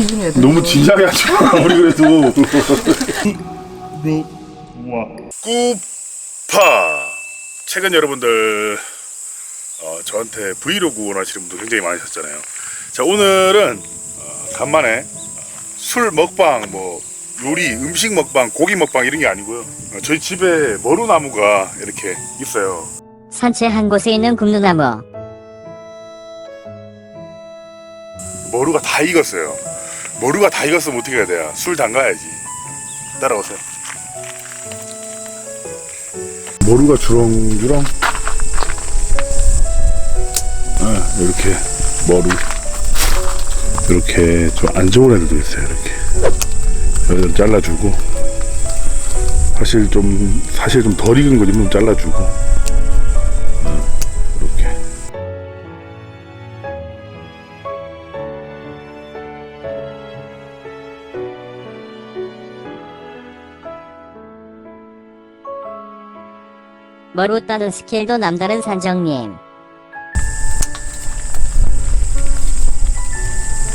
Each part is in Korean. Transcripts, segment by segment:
치즈네. 너무 진지하게 하지 마. 우리 그래도. 꾸파. 최근 여러분들 어, 저한테 브이로그 원하시는 분들 굉장히 많으셨잖아요. 자 오늘은 어, 간만에 어, 술 먹방 뭐 요리 음식 먹방 고기 먹방 이런 게 아니고요. 어, 저희 집에 머루나무가 이렇게 있어요. 산채 한 곳에 있는 굽누나무. 머루가 다 익었어요. 머루가 다 익었으면 어떻게 해야 돼요? 술 담가야지. 따라오세요. 머루가 주렁주렁. 아, 이렇게 머루. 이렇게 좀 안 좋은 애들도 있어요. 이렇게. 여기를 잘라주고. 사실 좀 사실 좀 덜 익은 거좀 잘라주고. 머루 따는 스킬도 남다른 산정님.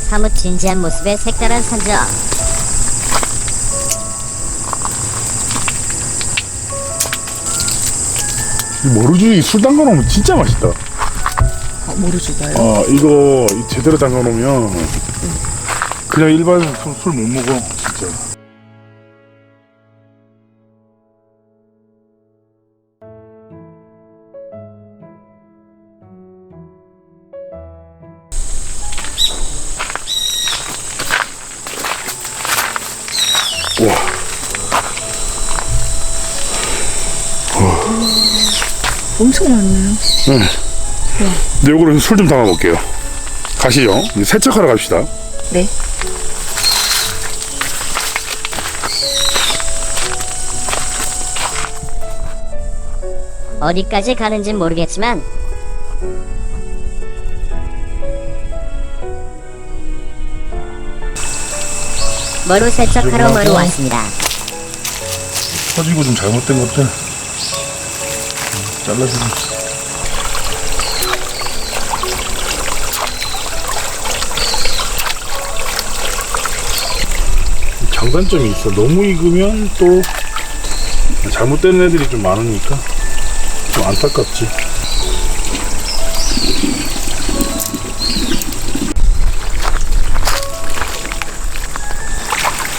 사뭇 진지한 모습의 색다른 산정. 이 머루주이 술 담가 놓으면 진짜 맛있다. 어, 모르주다요. 아 이거 이 제대로 담가 놓으면 그냥 일반 술 못 먹어 진짜. 와 엄청 많네요. 근데 요거는 술 좀 담아 볼게요. 가시죠. 이제 세척하러 갑시다. 네. 어디까지 가는진 모르겠지만 머루 세척하러 머루 왔습니다. 터지고 좀 잘못된 것들 음, 잘라주면 장단점이 있어. 너무 익으면 또 잘못된 애들이 좀 많으니까 좀 안타깝지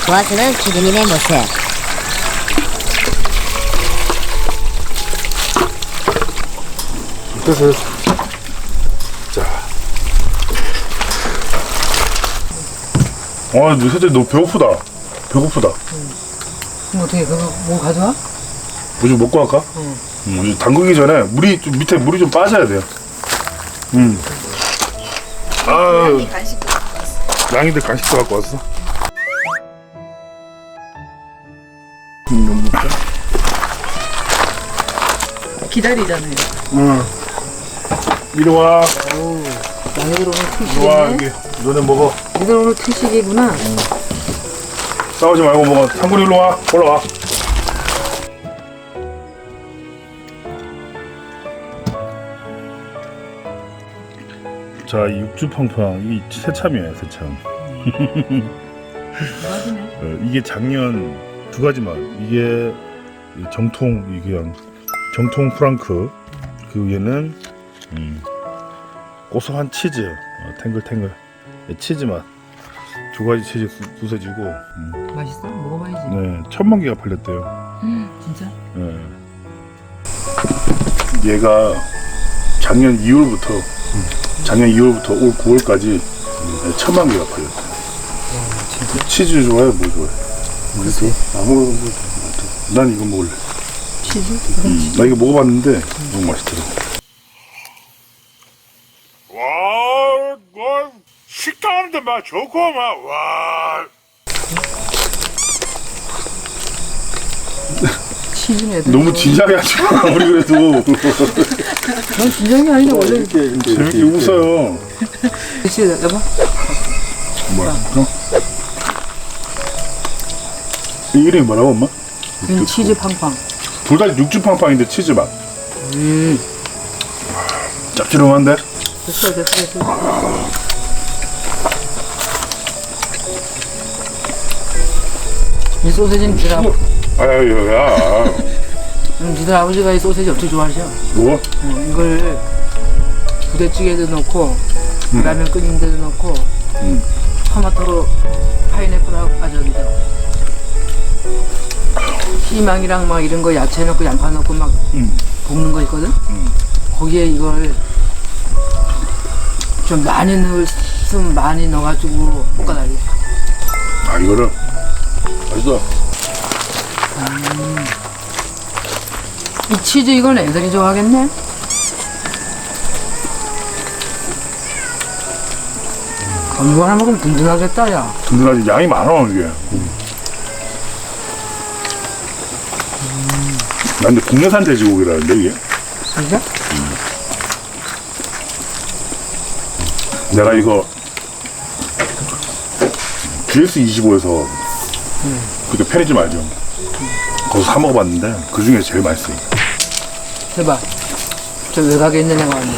도와주는 기린님의 모습. 됐어 자 아, 너 사실 너 배고프다. 배고프다. 그럼 어떻게 그거 뭐 가져와? 뭐 좀 먹고 할까? 응. 음, 담그기 전에 물이 좀 밑에 물이 좀 빠져야 돼요. 음. 아, 간식도 양이들 간식도 갖고 왔어. 음, 먹자. 기다리잖아요. 응. 이리 와. 양이들 오늘 이리 와, 특식이네. 여기. 너네 먹어. 얘들 오늘 특식이구나. 싸우지 말고 먹어. 상구리 일로 와. 올라와. 자, 이 육주팡팡 이 새참이에요, 새참. 맞네. 어, 이게 작년 두 가지 맛. 이게 이 정통 이게 그냥 정통 프랑크. 그 위에는 음, 고소한 치즈, 어, 탱글탱글 예, 치즈 맛. 두 가지 치즈 부- 부서지고. 음, 맛있어? 먹어봐야지. 네, 천만 개가 팔렸대요. 진짜? 네. 얘가 작년 2월부터 작년 2월부터 올 9월까지 천만 개가 팔렸대. 치즈 좋아해, 뭐 좋아해? 그래도 아무거나 뭐난 이거 먹을래. 치즈? 음, 나 이거 먹어봤는데 너무 맛있더라고. 와, 와, 식감도 막 좋고 막 와. 치즈네. 너무 진지하게 하지 마. 우리 그래도 난 진정이 아니라 원래 이렇게. 재밌게 웃어요. 치즈 여보. 뭐야? 어? 이 이름이 뭐라고 엄마? 음, 치즈 팡팡. 둘다 육즙 팡팡인데 치즈 맛. 음. 짭조름한데? 됐어 됐어 됐어. 이 소세지는 니들, 아버, 아유 야 니들 아버지가 이 소세지 어떻게 좋아하셔? 뭐? 어, 이걸 부대찌개에도 넣고 라면 끓이는 데도 넣고 음. 토마토로 파인애플하고 아저죠 희망이랑 막 이런 거 야채 넣고 양파 넣고 막 음. 볶는 거 있거든? 음. 거기에 이걸 좀 많이 넣으면 많이 넣어가지고 볶아달래 아 이거를? 맛있어. 이 치즈 이건 애들이 좋아하겠네? 어, 이거 하나 먹으면 든든하겠다 야. 든든하지. 양이 많아 이게. 나 근데 국내산 돼지고기라는데 이게 진짜? 내가 이거 GS25에서 그때 편의점 알죠? 거기서 사 먹어봤는데 그 중에 제일 맛있어 이게. 해봐 저 외곽에 있는 애가 왔네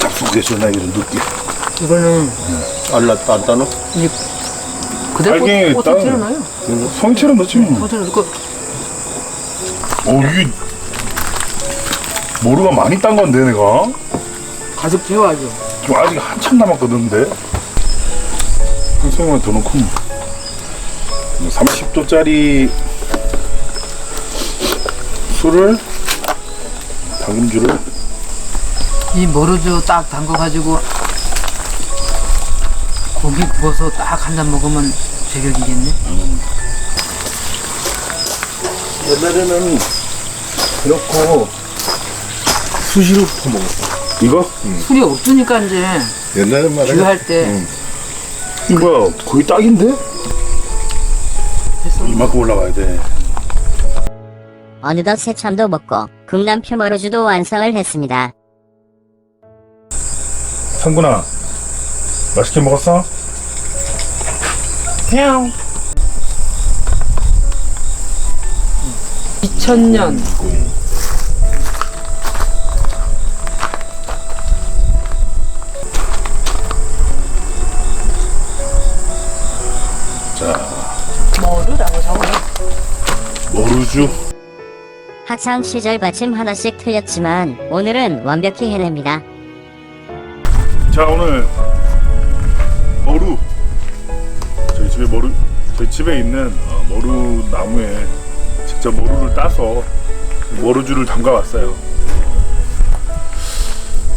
잡수게 좀 늦게 이거는 알라 따따노? 이 그대로 빨갱이 꽃- 땅. 꽃을 틀어놔요? 성체는 넣지 뭐. 꽃을 넣고 어 이게 모루가 많이 딴 건데 내가? 가득 채워야죠. 좀 아직 한참 남았거든 근데. 한 송이만 더 넣고 30도짜리 술을 당금주를. 이 머루주 딱 담궈 가지고 고기 구워서 딱 한 잔 먹으면 제격이겠네 옛날에는 넣고 수시로 퍼먹었어. 이거? 술이 없으니까 이제 옛날에 말해. 귀할 때 이거 거의 딱인데? 이만큼 올라가야 돼 어느덧 새참도 먹고 국남표 머루주도 완성을 했습니다. 상군아 맛있게 먹었어? 2000년. 머루라고 적어요. 머루주. 학창 시절 받침 하나씩 틀렸지만 오늘은 완벽히 해냅니다. 자 오늘 집에 머루 저희 집에 있는 어, 머루 나무에 직접 머루를 따서 머루주를 담가 왔어요.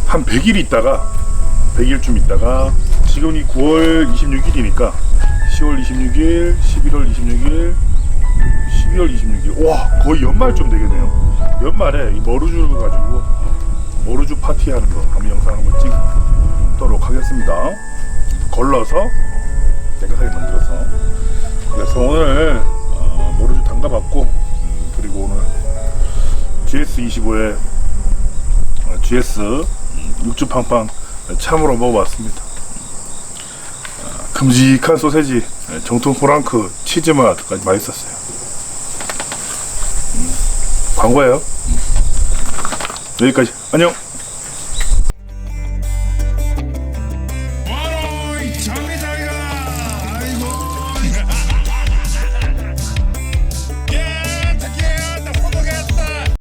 한 100일 있다가 100일쯤 있다가 지금이 9월 26일이니까 10월 26일, 11월 26일, 12월 26일. 와 거의 연말쯤 되겠네요. 연말에 이 머루주를 가지고 어, 머루주 파티 하는 거 한번 영상 한번 찍. 도록 하겠습니다. 걸러서 깨끗하게 만들어서 그래서 오늘 어, 모르주 담가봤고 음, 그리고 오늘 GS25의 어, GS 음, 육주팡팡 참으로 먹어봤습니다. 어, 큼직한 소세지 예, 정통 프랑크 치즈 맛까지 맛있었어요. 음, 광고예요. 음. 여기까지 안녕.